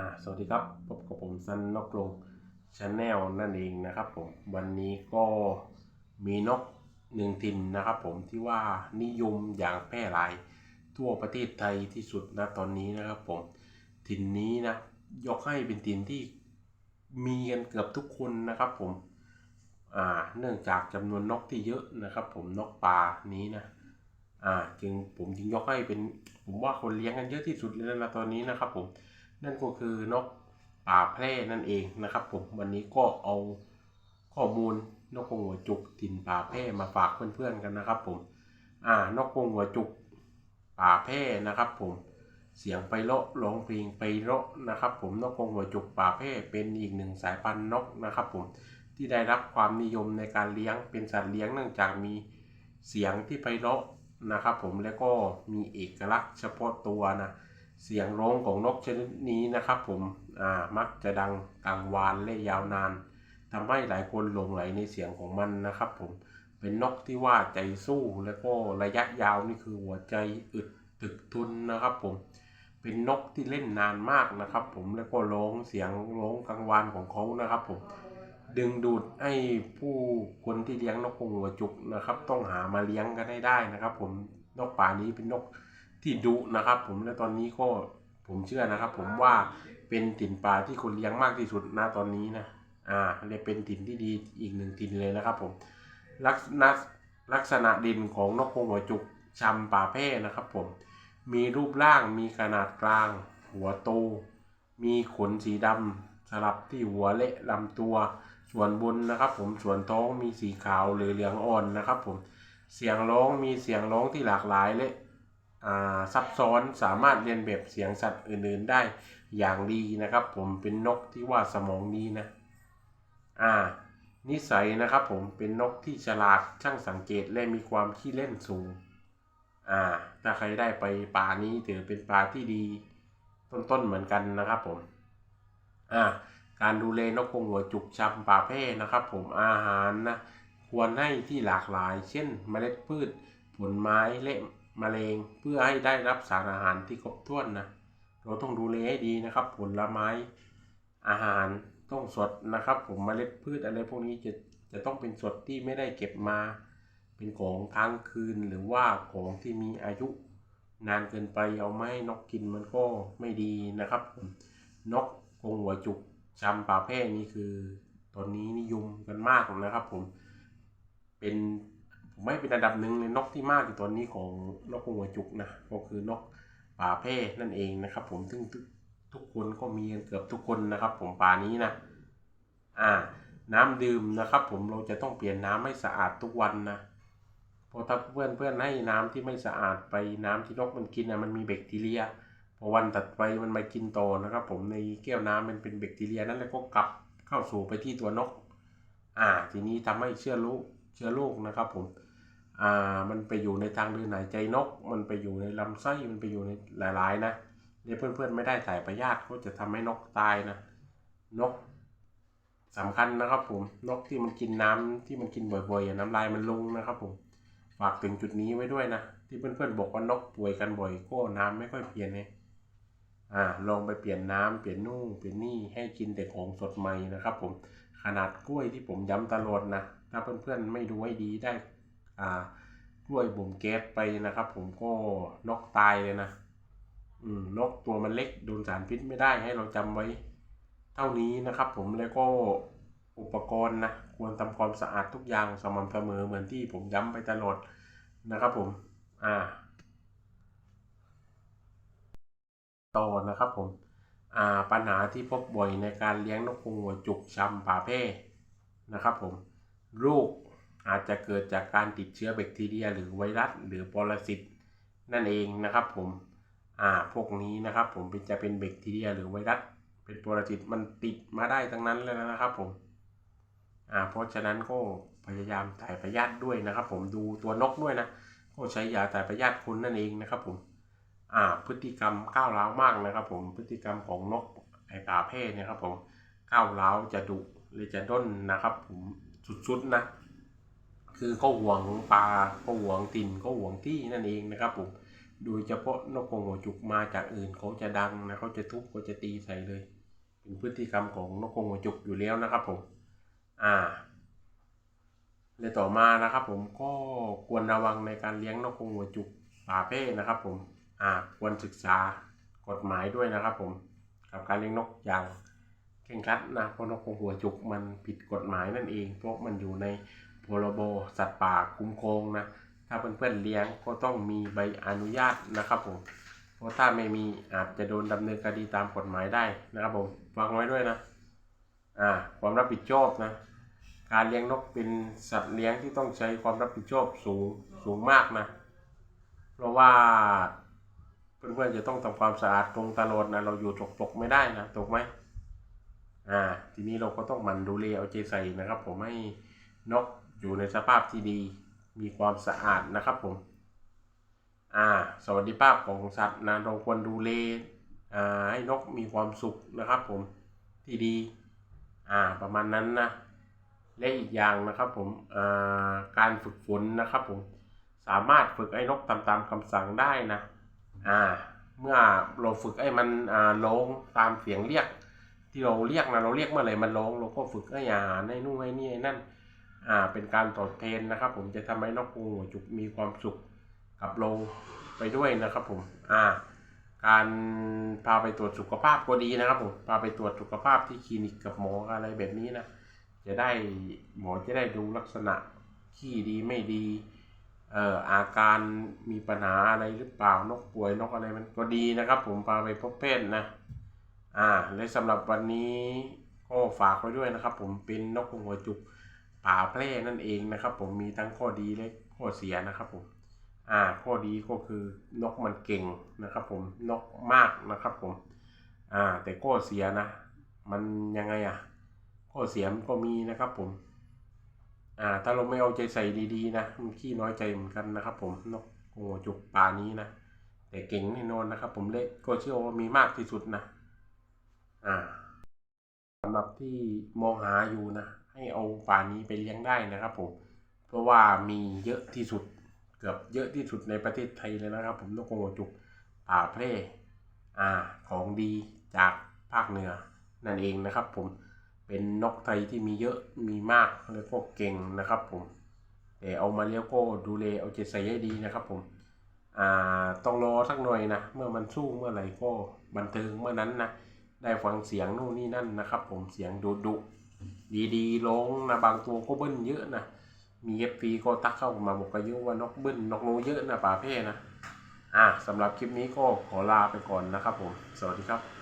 อ่าสวัสดีครับพบกับผมซันนกลงชาแนลนั่นเองนะครับผมวันนี้ก็มีนกหนึ่งถิ่นนะครับผมที่ว่านิยมอย่างแพร่หลายทั่วประเทศไทยที่สุดนะตอนนี้นะครับผมถิ่นนี้นะยกให้เป็นถิ่นที่มีกันเกือบทุกคนนะครับผมอ่าเนื่องจากจำนวนนกที่เยอะนะครับ ผมนกป่านี้นะอ่าจึงผมจึงยกให้เป็นผมว่าคนเลี้ยงกันเยอะที่สุดเลยนะตอนนี้นะครับผม นั่นก็คือนกป่าแพร่นั่นเองนะครับ ผมวันนี้ก็เอาข้อมูลนกกรงหัวจุกถิ่นป่าแพร่มาฝากเพื่อนๆกันนะครับ ผมอ่านกกรงหัวจุกป่าแพร่นะครับ ผมเสียงไพเราะร้องเพลงไพเราะนะครับ ผมนกกรงหัวจุกป่าแพร่เป็นอีกหนึ่งสายพันธุ์นกนะครับ ผมที่ได้รับความนิยมในการเลี้ยงเป็นสัตว์เลี้ยงเนื่องจากมีเสียงที่ไพเราะนะครับ ผมแล้วก็มีเอกลักษณ์เฉพาะตัวนะ เสียงร้องของนกชนิดนี้นะครับผมอ่ามักจะดังกังวานและยาวนานทำให้หลายคนหลงไหลในเสียงของมันนะครับผมเป็นนกที่ว่าใจสู้แล้วก็ระยะยาวนี่คือหัวใจอึดตึกทุนนะครับผมเป็นนกที่เล่นนานมากนะครับ ผมแล้วก็ร้องเสียงร้องกังวานของเขานะครับผมดึงดูดให้ผู้คนที่เลี้ยงนกกรงหัวจุกนะครับ ต้องหามาเลี้ยงกันให้ได้นะครับ ผมนกป่านี้เป็นนก ที่ดุนะครับ ผมและตอนนี้ก็ผมเชื่อนะครับ ผมว่าเป็นถิ่นป่าที่คนเลี้ยงมากที่สุดณตอนนี้นะอ่าเลยเป็นถิ่นที่ดีอีกหนึ่งถิ่นเลยนะครับ ผมลักษณะลักษณะเด่นของนกกรงหัวจุกชำป่าแพร่นะครับ ผมมีรูปร่างมีขนาดกลาง หัวโต มีขนสีดำสลับที่หัวและลำตัว ส่วนบนนะครับ ผมส่วนท้องมีสีขาวหรือเหลืองอ่อนนะครับ ผมเสียงร้องมีเสียงร้องที่หลากหลายและ ซับซ้อนสามารถเรียนแบบเสียงสัตว์อื่นๆได้อย่างดีนะครับ ผมเป็นนกที่ว่าสมองดีนะอ่านิสัยนะครับ ผมเป็นนกที่ฉลาดช่างสังเกตและมีความขี้เล่นสูงอ่าถ้าใครได้ไปป่านี้ถือเป็นป่าที่ดีต้นๆเหมือนกันนะครับผมอ่าการดูแลนกกงหัวจุกชำป่าแพร่นะครับ ผมอาหารนะควรให้ที่หลากหลาย เช่น เมล็ดพืช ผลไม้และ มะเร็งเพื่อให้ได้รับสารอาหารที่ครบถ้วนนะเราต้องดูแลให้ดีนะครับ ผลไม้อาหารต้องสดนะครับผมเมล็ดพืชอะไรพวกนี้จะจะต้องเป็นสดที่ไม่ได้เก็บมา เป็นของค้างคืนหรือว่าของที่มีอายุนานเกินไปเอาไม้นกกินมันก็ไม่ดีนะครับผมนกกรงหัวจุกชำป่าแพร่นี่คือ ตอนนี้นิยมกันมากนะครับผมเป็น ไม่เป็นอันดับหนึ่งในนกที่มากอยู่ตอนนี้ของนกกรงหัวจุกนะก็คือนกป่าแพร่นั่นเองนะครับ ผมซึ่งทุกทุกคนก็มีเกือบทุกคนนะครับ ผมป่านี้นะอ่า น้ำดื่มนะครับ ผมเราจะต้องเปลี่ยนน้ำให้สะอาดทุกวันนะเพราะถ้าเพื่อนเพื่อนให้น้ำที่ไม่สะอาดไปน้ำที่นกมันกินนะมันมีแบคทีเรียพอวันตัดไปมันมากินต่อนะครับ ผมในแก้วน้ำมันเป็นแบคทีเรียนั่นแล้วก็กลับเข้าสู่ไปที่ตัวนก อ่า ทีนี้ทำให้เชื้อโรคเชื้อโรคนะครับ ผม อ่ามันไปอยู่ในทางเดินหายใจนก มันไปอยู่ในลำไส้มันไปอยู่ในหลายๆนะเนี่ยเพื่อนๆไม่ได้ถ่ายพยาธิก็จะทำให้นกตายนะนกสำคัญนะครับผมนกที่มันกินน้ำที่มันกินบ่อยๆอย่าน้ำลายมันลงนะครับผมฝากถึงจุดนี้ไว้ด้วยนะที่เพื่อนๆบอกว่านกป่วยกันบ่อยก็น้ำไม่ค่อยเปลี่ยนไงอ่าลองไปเปลี่ยนน้ำเปลี่ยนนู่นเปลี่ยนนี่ให้กินแต่ของสดใหม่นะครับผมขนาดกล้วยที่ผมย้ำตลอดนะถ้าเพื่อนๆไม่ดูให้ดีได้ กล้วยบ่มแก๊สไปนะครับ ผมก็นกตายเลยนะอืมนกตัวมันเล็กโดนสารพิษไม่ได้ให้เราจำไว้เท่านี้นะครับ ผมแล้วก็อุปกรณ์นะควรทำความสะอาดทุกอย่างสม่ำเสมอเหมือนที่ผมย้ำไปตลอดนะครับผมอ่า ต่อนะครับผมอ่าปัญหาที่พบบ่อยในการเลี้ยงนกกรงหัวจุกชำป่าแพร่นะครับผมโรค อาจจะเกิดจากการติดเชื้อแบคทีเรีย หรือไวรัสหรือปรสิตนั่นเองนะครับผมอ่าพวกนี้นะครับผมเป็นจะเป็นแบคทีเรีย หรือไวรัสเป็นปรสิตมันติดมาได้ทั้งนั้นเลยนะครับผมอ่าเพราะฉะนั้นก็พยายามถ่ายพยาธิด้วยนะครับ ผมดูตัวนกด้วยนะก็ใช้ยาถ่ายพยาธิคุณนั่นเองนะครับผมอ่าพฤติกรรมก้าวร้าวมากนะครับ ผมพฤติกรรมของนกไอป่าเพศเนี่ยครับผมก้าวร้าวจะดุหรือจะด้นนะครับ ผมสุดๆนะ คือก็หวงปลาก็หวงตินก็หวงที่นั่นเองนะครับผมโดยเฉพาะนกกรงหัวจุกมาจากอื่นเขาจะดังนะเขาจะทุบเขาจะตีใส่เลย เป็นพฤติกรรมของนกกรงหัวจุกอยู่แล้วนะครับผมอ่าเลยต่อมานะครับ ผมก็ควรระวังในการเลี้ยงนกกรงหัวจุกป่าเป้นะครับ ผมอ่าควรศึกษากฎหมายด้วยนะครับ ผมกับการเลี้ยงนกอย่างเคร่งครัดนะเพราะนกกรงหัวจุกมันผิดกฎหมายนั่นเองเพราะมันอยู่ใน พรบสัตว์ป่าคุ้มครองนะ ถ้าเพื่อนๆเลี้ยงก็ต้องมีใบอนุญาตนะครับผมเพราะถ้าไม่มีอาจจะโดนดำเนินคดีตามกฎหมายได้นะครับผมฟังไว้ด้วยนะอ่าความรับผิดชอบนะ การเลี้ยงนกเป็นสัตว์เลี้ยงที่ต้องใช้ความรับผิดชอบสูงสูงมากนะ เพราะว่าเพื่อนๆจะต้องทำความสะอาดตรงตลอดนะเราอยู่ตกๆไม่ได้นะถูกไหมอ่า ทีนี้เราก็ต้องหมันดูแลเอาใจใส่นะครับ ผมให้นก อยู่ในสภาพที่ดี มีความสะอาดนะครับผม อ่า สวัสดิภาพของสัตว์นะเราควรดูแลอ่าให้นกมีความสุขนะครับผมที่ดี อ่า ประมาณนั้นนะ และอีกอย่างนะครับผมอ่าการฝึกฝนนะครับผม สามารถฝึกไอ้นกตามตามคำสั่งได้นะ อ่า เมื่อเราฝึกไอ้มันอ่าร้องตามเสียงเรียกที่เราเรียกนะเราเรียกเมื่อไหร่มันร้องเราก็ฝึกไอ้อาหารไอ้นู่นไอ้นี่ไอ้นั่น อ่าเป็นการตอบแทนนะครับ ผมจะทำให้นกกรงหัวจุกมีความสุขกับเราไปด้วยนะครับ ผมอ่าการพาไปตรวจสุขภาพก็ดีนะครับผมพาไปตรวจสุขภาพที่คลินิกกับหมออะไรแบบนี้นะจะได้หมอจะได้ดูลักษณะขี้ดีไม่ดีเอ่ออาการมีปัญหาอะไรหรือเปล่านกป่วยนกอะไรมันก็ดีนะครับ ผมพาไปพบแพทย์นะอ่าและสำหรับวันนี้ก็ฝากไว้ด้วยนะครับ ผมเป็นนกหัวจุก ป่าแพร่นั่นเองนะครับ ผมมีทั้งข้อดีและข้อเสียนะครับผมอ่าข้อดีก็คือนกมันเก่งนะครับ ผมนกมากนะครับ ผมอ่าแต่ข้อเสียนะ มันยังไงอะข้อเสียมันก็มีนะครับผมอ่าถ้าเราไม่เอาใจใส่ดีๆนะมันขี้น้อยใจเหมือนกันนะครับ ผมนกหัวจุกป่านี้นะแต่เก่งแน่นอนนะครับ ผมเล็กก็เชื่อว่ามีมากที่สุดนะอ่าสำหรับที่มองหาอยู่นะ ให้เอาป่านี้ไปเลี้ยงได้นะครับผมเพราะว่ามีเยอะที่สุดเกือบเยอะที่สุดในประเทศไทยเลยนะครับ ผมนกหัวจุกป่าแพร่อ่าของดีจากภาคเหนือนั่นเองนะครับ ผมเป็นนกไทยที่มีเยอะมีมากแล้วก็เก่งนะครับผมแต่เอามาเลี้ยงก็ดูแลเอาใจใส่ให้ดีนะครับ ผมอ่าต้องรอสักหน่อยนะเมื่อมันสู้เมื่อไหร่ก็บันเทิงเมื่อนั้นนะได้ฟังเสียงนู่นนี่นั่นนะครับ ผมเสียงดุดุ ดีๆร้องนะบางตัวก็เบิ้ลเยอะนะมีเอฟพีก็ตักเข้ามาบอกกันเยอะว่านกเบิ้ลนกโนเยอะนะป่าเพ่นะอ่าสำหรับคลิปนี้ก็ขอลาไปก่อนนะครับผม สวัสดีครับ